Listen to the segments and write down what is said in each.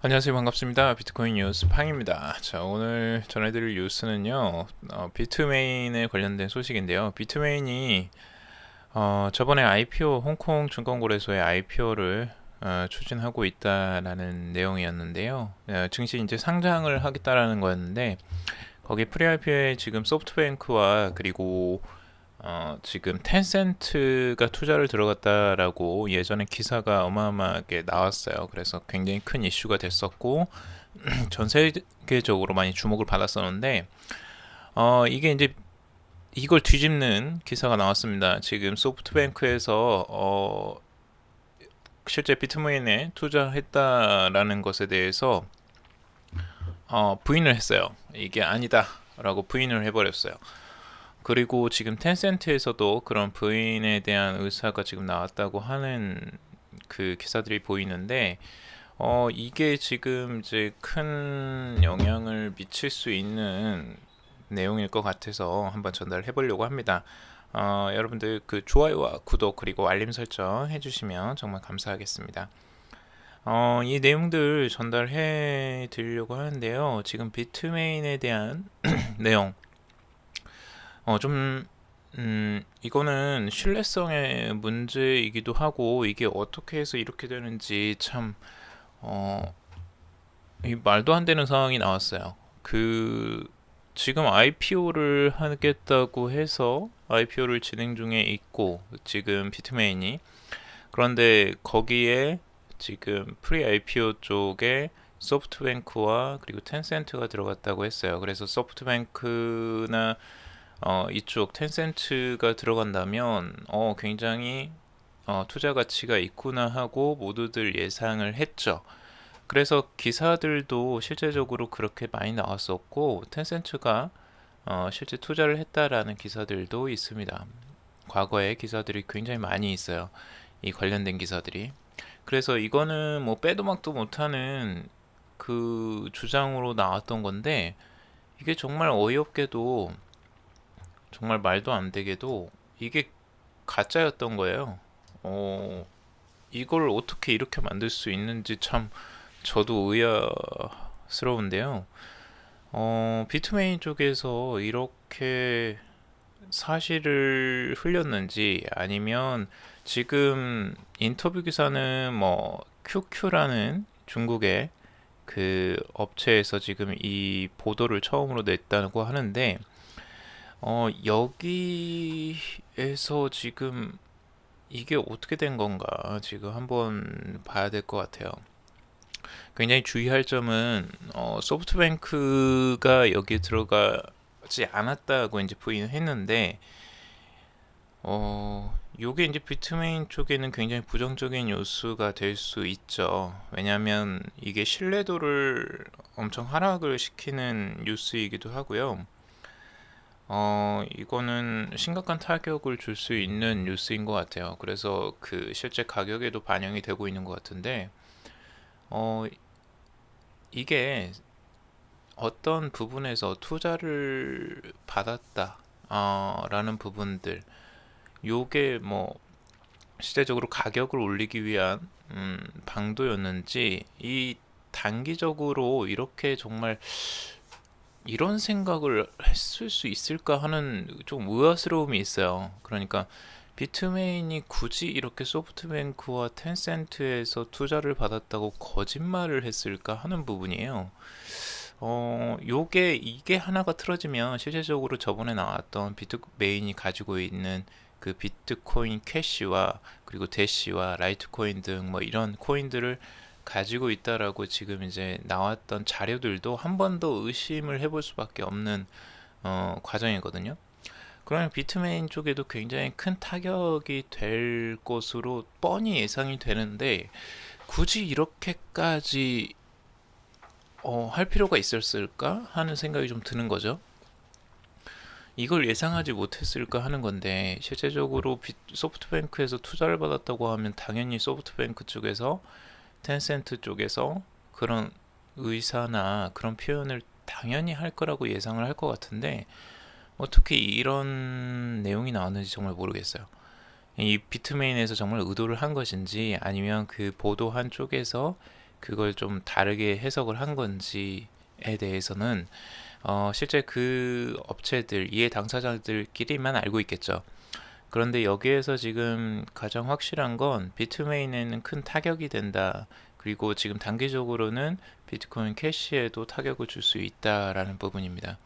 안녕하세요. 반갑습니다. 비트코인 뉴스 팡입니다. 자 오늘 전해드릴 뉴스는요 어, 비트메인에 관련된 소식인데요. 비트메인이 어, 저번에 IPO 홍콩 증권거래소의 IPO를 어, 추진하고 있다라는 내용이었는데요. 어, 증시 이제 상장을 하겠다라는 거였는데 거기 프리 IPO에 지금 소프트뱅크와 그리고 어, 지금 텐센트가 투자를 들어갔다라고 예전에 기사가 어마어마하게 나왔어요. 그래서 굉장히 큰 이슈가 됐었고 전 세계적으로 많이 주목을 받았었는데 어, 이게 이제 이걸 뒤집는 기사가 나왔습니다. 지금 소프트뱅크에서 어, 실제 비트코인에 투자했다라는 것에 대해서 어, 부인을 했어요. 이게 아니다라고 부인을 해버렸어요. 그리고 지금 텐센트에서도 그런 부인에 대한 의사가 지금 나왔다고 하는 그 기사들이 보이는데 어 이게 지금 이제 큰 영향을 미칠 수 있는 내용일 것 같아서 한번 전달해 보려고 합니다. 어, 여러분들 그 좋아요와 구독 그리고 알림 설정 해주시면 정말 감사하겠습니다. 어, 이 내용들 전달해 드리려고 하는데요. 지금 비트메인에 대한 내용 어, 좀, 음, 이거는 신뢰성의 문제이기도 하고, 이게 어떻게 해서 이렇게 되는지 참, 어, 이 말도 안 되는 상황이 나왔어요. 그, 지금 IPO를 하겠다고 해서 IPO를 진행 중에 있고, 지금 비트메인이. 그런데 거기에 지금 프리 IPO 쪽에 소프트뱅크와 그리고 텐센트가 들어갔다고 했어요. 그래서 소프트뱅크나 어, 이쪽 텐센트가 들어간다면 어, 굉장히 어, 투자 가치가 있구나 하고 모두들 예상을 했죠. 그래서 기사들도 실제적으로 그렇게 많이 나왔었고 텐센트가 어, 실제 투자를 했다라는 기사들도 있습니다. 과거에 기사들이 굉장히 많이 있어요. 이 관련된 기사들이. 그래서 이거는 뭐 빼도 막도 못하는 그 주장으로 나왔던 건데 이게 정말 어이없게도 정말 말도 안 되게도 이게 가짜였던 거예요. 어, 이걸 어떻게 이렇게 만들 수 있는지 참 저도 의아스러운데요. 어, 비트메인 쪽에서 이렇게 사실을 흘렸는지 아니면 지금 인터뷰 기사는 뭐 QQ라는 중국의 그 업체에서 지금 이 보도를 처음으로 냈다고 하는데 어, 여기에서 지금 이게 어떻게 된 건가 지금 한번 봐야 될 것 같아요. 굉장히 주의할 점은 어, 소프트뱅크가 여기에 들어가지 않았다고 이제 부인했는데 어, 요게 이제 비트메인 쪽에는 굉장히 부정적인 요소가 될 수 있죠. 왜냐하면 이게 신뢰도를 엄청 하락을 시키는 뉴스이기도 하고요. 어, 이거는 심각한 타격을 줄 수 있는 뉴스인 것 같아요. 그래서 그 실제 가격에도 반영이 되고 있는 것 같은데, 어, 이게 어떤 부분에서 투자를 받았다, 어, 라는 부분들, 요게 뭐, 실제적으로 가격을 올리기 위한, 음, 방도였는지, 이 단기적으로 이렇게 정말 이런 생각을 했을 수 있을까 하는 좀 의아스러움이 있어요. 그러니까 비트메인이 굳이 이렇게 소프트뱅크와 텐센트에서 투자를 받았다고 거짓말을 했을까 하는 부분이에요. 어, 요게 이게 하나가 틀어지면 실제적으로 저번에 나왔던 비트메인이 가지고 있는 그 비트코인 캐시와 그리고 대시와 라이트코인 등 뭐 이런 코인들을 가지고 있다라고 지금 이제 나왔던 자료들도 한 번 더 의심을 해볼 수밖에 없는 어, 과정이거든요. 그러면 비트메인 쪽에도 굉장히 큰 타격이 될 것으로 뻔히 예상이 되는데 굳이 이렇게까지 어, 할 필요가 있었을까 하는 생각이 좀 드는 거죠. 이걸 예상하지 못했을까 하는 건데 실제적으로 소프트뱅크에서 투자를 받았다고 하면 당연히 소프트뱅크 쪽에서 텐센트 쪽에서 그런 의사나 그런 표현을 당연히 할 거라고 예상을 할 것 같은데 어떻게 이런 내용이 나왔는지 정말 모르겠어요. 이 비트메인에서 정말 의도를 한 것인지 아니면 그 보도한 쪽에서 그걸 좀 다르게 해석을 한 건지에 대해서는 어, 실제 그 업체들, 이해 당사자들끼리만 알고 있겠죠. 그런데 여기에서 지금 가장 확실한 건 비트메인에는 큰 타격이 된다. 그리고 지금 단기적으로는 비트코인 캐시에도 타격을 줄 수 있다라는 부분입니다.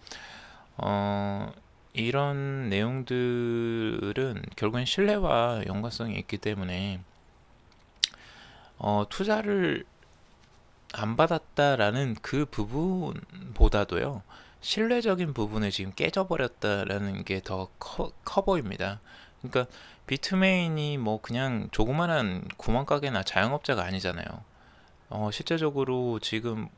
어, 이런 내용들은 결국엔 신뢰와 연관성이 있기 때문에 어, 투자를 안 받았다라는 그 부분보다도요, 신뢰적인 부분을 지금 깨져버렸다라는 게 더 커 보입니다. 그러니까 비트메인이 뭐 그냥 조그만한 구멍가게나 자영업자가 아니잖아요. 어, 실제적으로 지금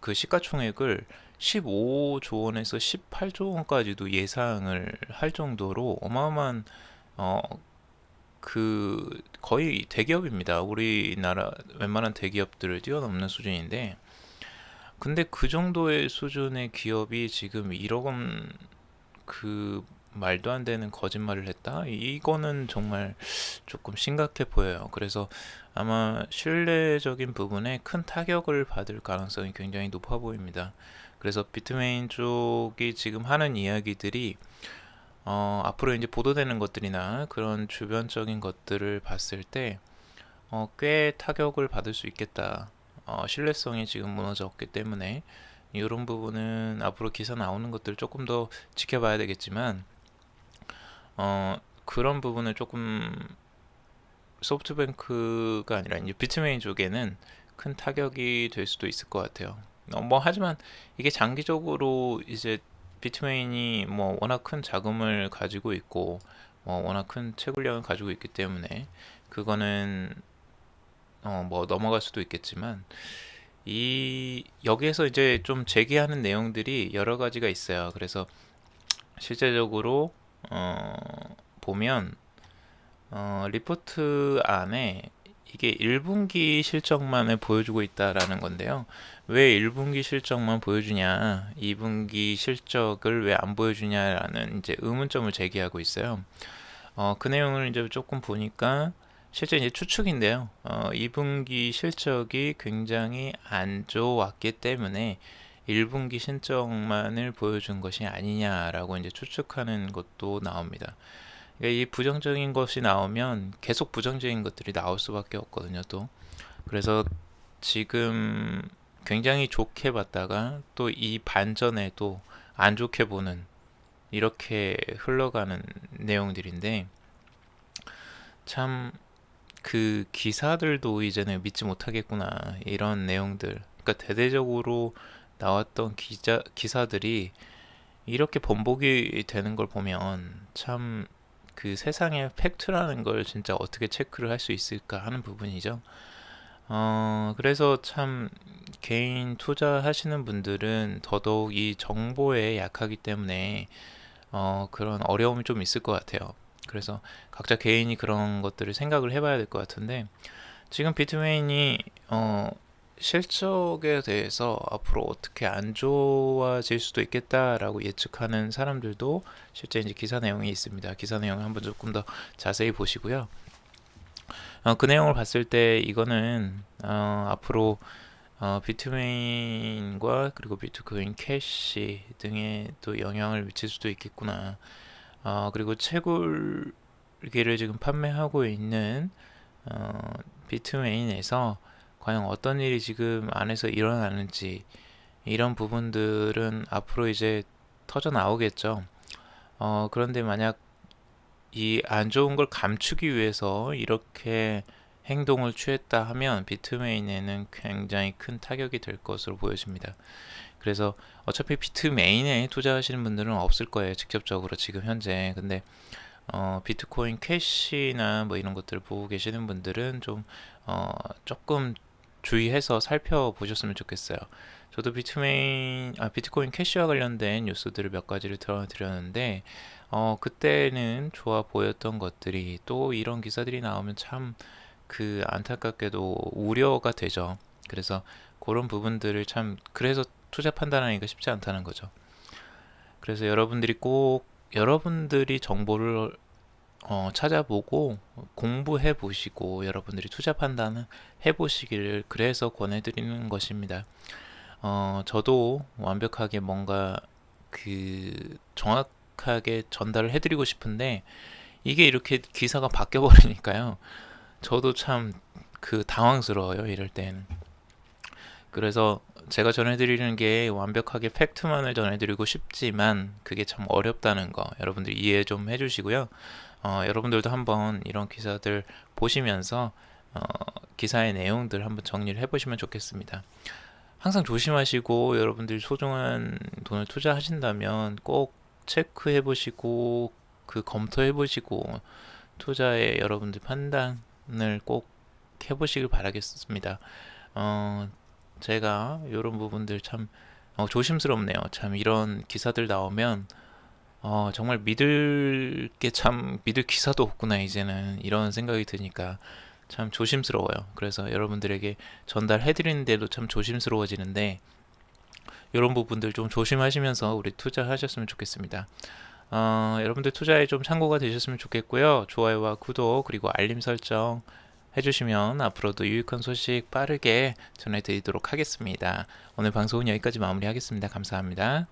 그 시가총액을 15조 원에서 18조 원까지도 예상을 할 정도로 어마어마한 어, 그 거의 대기업입니다. 우리나라 웬만한 대기업들을 뛰어넘는 수준인데 근데 그 정도의 수준의 기업이 지금 1억 원그 말도 안 되는 거짓말을 했다? 이거는 정말 조금 심각해 보여요. 그래서 아마 신뢰적인 부분에 큰 타격을 받을 가능성이 굉장히 높아 보입니다. 그래서 비트메인 쪽이 지금 하는 이야기들이 어, 앞으로 이제 보도되는 것들이나 그런 주변적인 것들을 봤을 때, 어, 꽤 타격을 받을 수 있겠다. 어, 신뢰성이 지금 무너졌기 때문에, 이런 부분은 앞으로 기사 나오는 것들을 조금 더 지켜봐야 되겠지만, 어, 그런 부분을 조금 소프트뱅크가 아니라 이제 비트메인 쪽에는 큰 타격이 될 수도 있을 것 같아요. 어, 뭐 하지만 이게 장기적으로 이제 비트메인이 뭐 워낙 큰 자금을 가지고 있고 뭐 워낙 큰 채굴량을 가지고 있기 때문에 그거는 어 뭐 넘어갈 수도 있겠지만 이 여기에서 이제 좀 제기하는 내용들이 여러 가지가 있어요. 그래서 실제적으로 어 보면 어 리포트 안에 이게 1분기 실적만을 보여주고 있다라는 건데요. 왜 1분기 실적만 보여주냐, 2분기 실적을 왜 안 보여주냐라는 이제 의문점을 제기하고 있어요. 어, 그 내용을 이제 조금 보니까 실제 이제 추측인데요. 어, 2분기 실적이 굉장히 안 좋았기 때문에 1분기 실적만을 보여준 것이 아니냐라고 이제 추측하는 것도 나옵니다. 그러니까 이 부정적인 것이 나오면 계속 부정적인 것들이 나올 수밖에 없거든요, 또. 그래서 지금 굉장히 좋게 봤다가 또 이 반전에 또안 좋게 보는 이렇게 흘러가는 내용들인데 참 그 기사들도 이제는 믿지 못하겠구나 이런 내용들 그러니까 대대적으로 나왔던 기자 기사들이 이렇게 번복이 되는 걸 보면 참 그 세상의 팩트라는 걸 진짜 어떻게 체크를 할 수 있을까 하는 부분이죠. 어, 그래서 참 개인 투자하시는 분들은 더더욱 이 정보에 약하기 때문에 어, 그런 어려움이 좀 있을 것 같아요. 그래서 각자 개인이 그런 것들을 생각을 해봐야 될 것 같은데 지금 비트메인이 어, 실적에 대해서 앞으로 어떻게 안 좋아질 수도 있겠다라고 예측하는 사람들도 실제 이제 기사 내용이 있습니다. 기사 내용을 한번 조금 더 자세히 보시고요. 어, 그 내용을 봤을 때 이거는 어, 앞으로 어, 비트메인과 그리고 비트코인 캐시 등에 또 영향을 미칠 수도 있겠구나. 어, 그리고 채굴기를 지금 판매하고 있는 어, 비트메인에서 과연 어떤 일이 지금 안에서 일어나는지 이런 부분들은 앞으로 이제 터져 나오겠죠. 어, 그런데 만약 이 안 좋은 걸 감추기 위해서 이렇게 행동을 취했다 하면 비트메인에는 굉장히 큰 타격이 될 것으로 보여집니다. 그래서 어차피 비트메인에 투자하시는 분들은 없을 거예요. 직접적으로 지금 현재. 근데 어, 비트코인 캐시나 뭐 이런 것들을 보고 계시는 분들은 좀 어, 조금 주의해서 살펴보셨으면 좋겠어요. 저도 비트메인, 아, 비트코인 캐시와 관련된 뉴스들을 몇 가지를 들어드렸는데, 어, 그때는 좋아 보였던 것들이 또 이런 기사들이 나오면 참 그 안타깝게도 우려가 되죠. 그래서 그런 부분들을 참, 그래서 투자 판단하기가 쉽지 않다는 거죠. 그래서 여러분들이 꼭, 여러분들이 정보를 어, 찾아보고 공부해 보시고 여러분들이 투자 판단을 해 보시기를 그래서 권해드리는 것입니다. 어, 저도 완벽하게 뭔가 그 정확하게 전달을 해드리고 싶은데 이게 이렇게 기사가 바뀌어 버리니까요. 저도 참 그 당황스러워요. 이럴 땐. 그래서 제가 전해드리는 게 완벽하게 팩트만을 전해드리고 싶지만 그게 참 어렵다는 거 여러분들 이해 좀 해주시고요. 어, 여러분들도 한번 이런 기사들 보시면서 어, 기사의 내용들 한번 정리를 해보시면 좋겠습니다. 항상 조심하시고 여러분들 소중한 돈을 투자하신다면 꼭 체크해 보시고 그 검토해 보시고 투자에 여러분들 판단을 꼭 해보시길 바라겠습니다. 어, 제가 이런 부분들 참 어, 조심스럽네요. 참 이런 기사들 나오면 어, 정말 믿을 게 참 믿을 기사도 없구나 이제는 이런 생각이 드니까 참 조심스러워요. 그래서 여러분들에게 전달해 드리는데도 참 조심스러워지는데 이런 부분들 좀 조심하시면서 우리 투자하셨으면 좋겠습니다. 어, 여러분들 투자에 좀 참고가 되셨으면 좋겠고요. 좋아요와 구독 그리고 알림 설정 해주시면 앞으로도 유익한 소식 빠르게 전해드리도록 하겠습니다. 오늘 방송은 여기까지 마무리하겠습니다. 감사합니다.